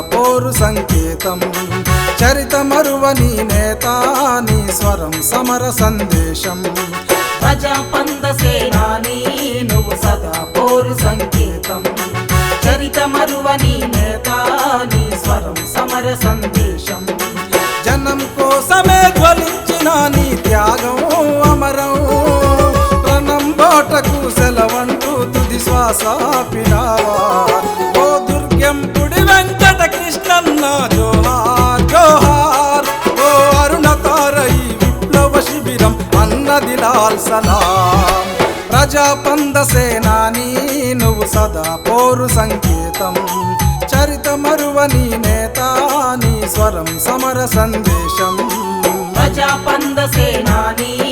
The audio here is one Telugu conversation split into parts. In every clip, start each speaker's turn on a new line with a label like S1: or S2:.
S1: పోరు సంకేతం. చరిత మరువని నేత నీ స్వరం సమర సందేశం.
S2: ప్రజాపంద సేనాని నువ్వు సదా పోరు సంకేతం. చరిత మరువని నేత నీ స్వరం సమర సందేశం.
S1: జనం కోసమే జ్వలించిన నీ త్యాగం అమరం. ప్రణం బాటకు సెలవంటూ తుది శ్వాస పిరావా సలాం ప్రజాపంద సేనాని నువ్వు సదా పోరు సంకేతం. చరిత మరువని నేత నీ స్వరం సమర సందేశం.
S2: ప్రజాపంద సేనాని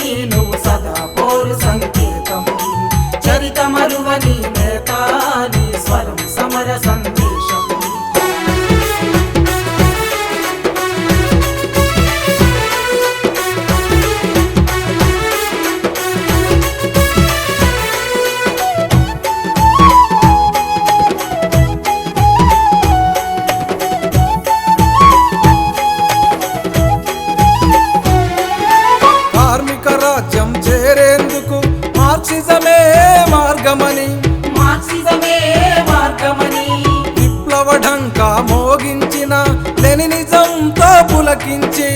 S1: ఢంకా మోగించిన లెనినిజంతో పులకించి.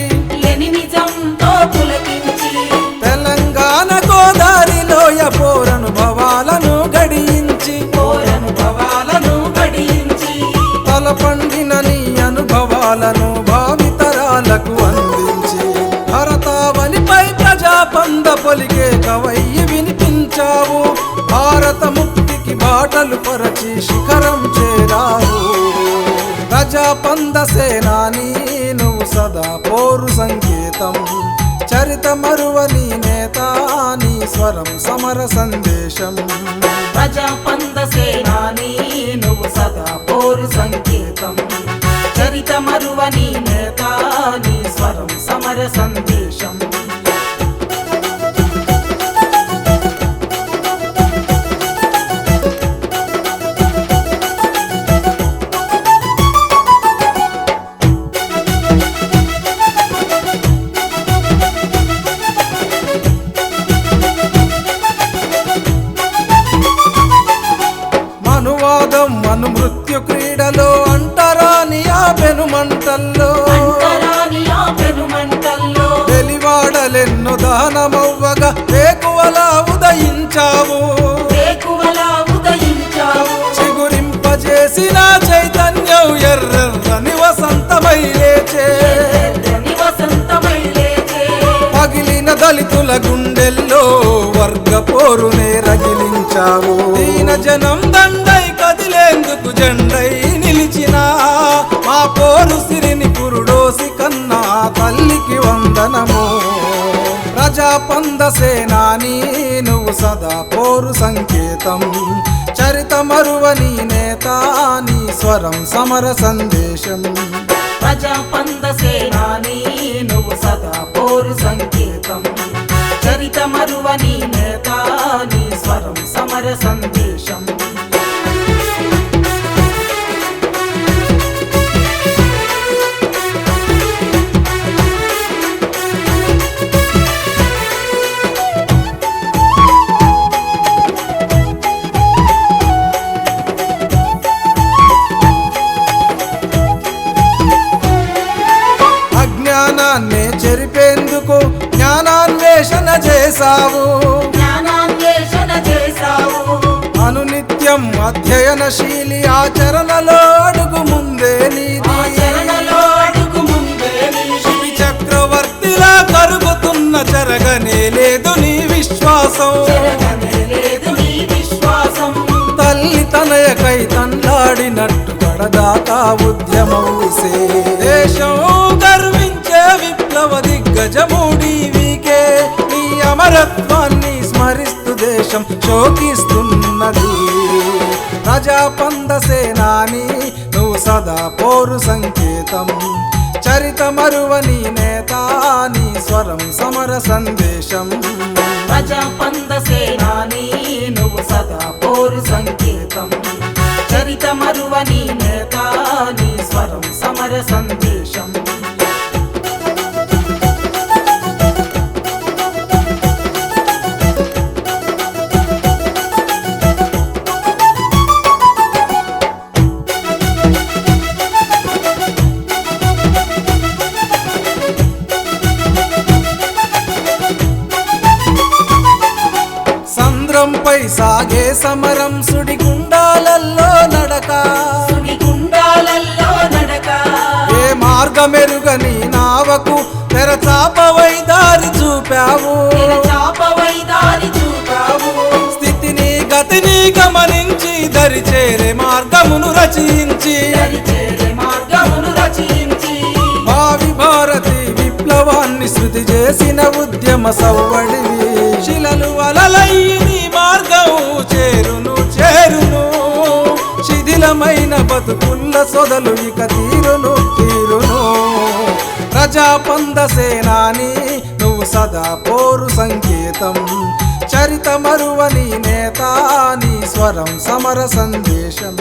S2: లెనినిజంతో పులకించి.
S1: తెలంగాణ గోదారిలోయ పోరనుభవాలను గడించి
S2: పోరనుభవాలను గడించి
S1: తల పండిన నీ అనుభవాలను భావితరాలకు అందించి. భరతావనిపై ప్రజాపంద పలికే కవయ్యి వినిపించావు. భారత ముక్తికి బాటలు పరచి శిఖరం చేరావు. ప్రజాపంద సేనాని నువ్వు సదా పోరు సంకేతం. చరిత మరువని నేత నీ స్వరం సమర సందేశం.
S2: ప్రజాపంద సేనాని నువ్వు సదా పోరు సంకేతం. చరిత మరువని నేత నీ స్వరం సమర సందేశం
S1: మనువాదం మను మృత్యు క్రీడలో అంటరాని ఆ పెనుమంటల్లో. వెలివాడలెన్ను దానమవ్వగా వేకువలా ఉదయించావు. చిగురింపజేసిన చైతన్యం ఎర్రెర్రని వసంతమై లేచే. పగిలిన దళితుల గుండెల్లో వర్గ పోరునే రగిలించావు. దీన జనం దండై కదిలేందుకు జెండై నిలిచిన మా పోరు సిరిని కురుడోసి కన్నా తల్లికి వందనము. ప్రజాపంద సేనాని నువ్వు సదా పోరు సంకేతం. చరిత మరువని నేత నీ స్వరం సమర సందేశం.
S2: ప్రజాపంద సేనాని నువ్వు సదా పోరు సంకేతం. చరిత మరువని నేత నీ స్వరం సమర సందేశం.
S1: చేశావు?
S2: జ్ఞానాన్వేషణ చేశావు.
S1: అనునిత్యం అధ్యయనశీలి ఆచరణలో అడుగు ముందే నీది. శివి చక్రవర్తిలా కరుగుతున్న చెరగనే లేదు నీ విశ్వాసం. తల్లి తనయకై తన్లాడినట్టు కడదాకా ఉద్యమవుసే దేశం. గర్వించే విప్లవ దిగ్గజముడివికే నీ భారత్వాన్ని స్మరిస్తూ దేశం శోకిస్తున్నది. ప్రజాపంద సేనాని నువ్వు సదా పోరు సంకేతం. చరిత మరువని నేత నీ స్వరం సమర సందేశం.
S2: ప్రజాపంద సేనాని నువ్వు సదా పోరు సంకేతం. చరిత మరువని నేత నీ స్వరం సమర సందేశం
S1: సంద్రంపై సాగే సమరం సుడిగుండాలల్లో నడక.
S2: గుండాలల్లో నడక.
S1: ఏ మార్గమెరుగని నావకు తెరచాపవై దారి చూపావు.
S2: చాపవై దారి చూపావు.
S1: స్థితిని గతిని గమనించి దరి చేరే మార్గమును రచించి. విప్లవాన్ని శృతి చేసిన ఉద్యమ సవ్వడివి. శిలలు అలలయ్యి మార్గం చేరును చేరును. శిథిలమైన బతుకుల్ల సొదలు ఇక తీరును తీరును. ప్రజాపంద సేనాని నువ్వు సదా పోరు సంకేతం. చరిత మరువని నేత నీ స్వరం సమర సందేశం.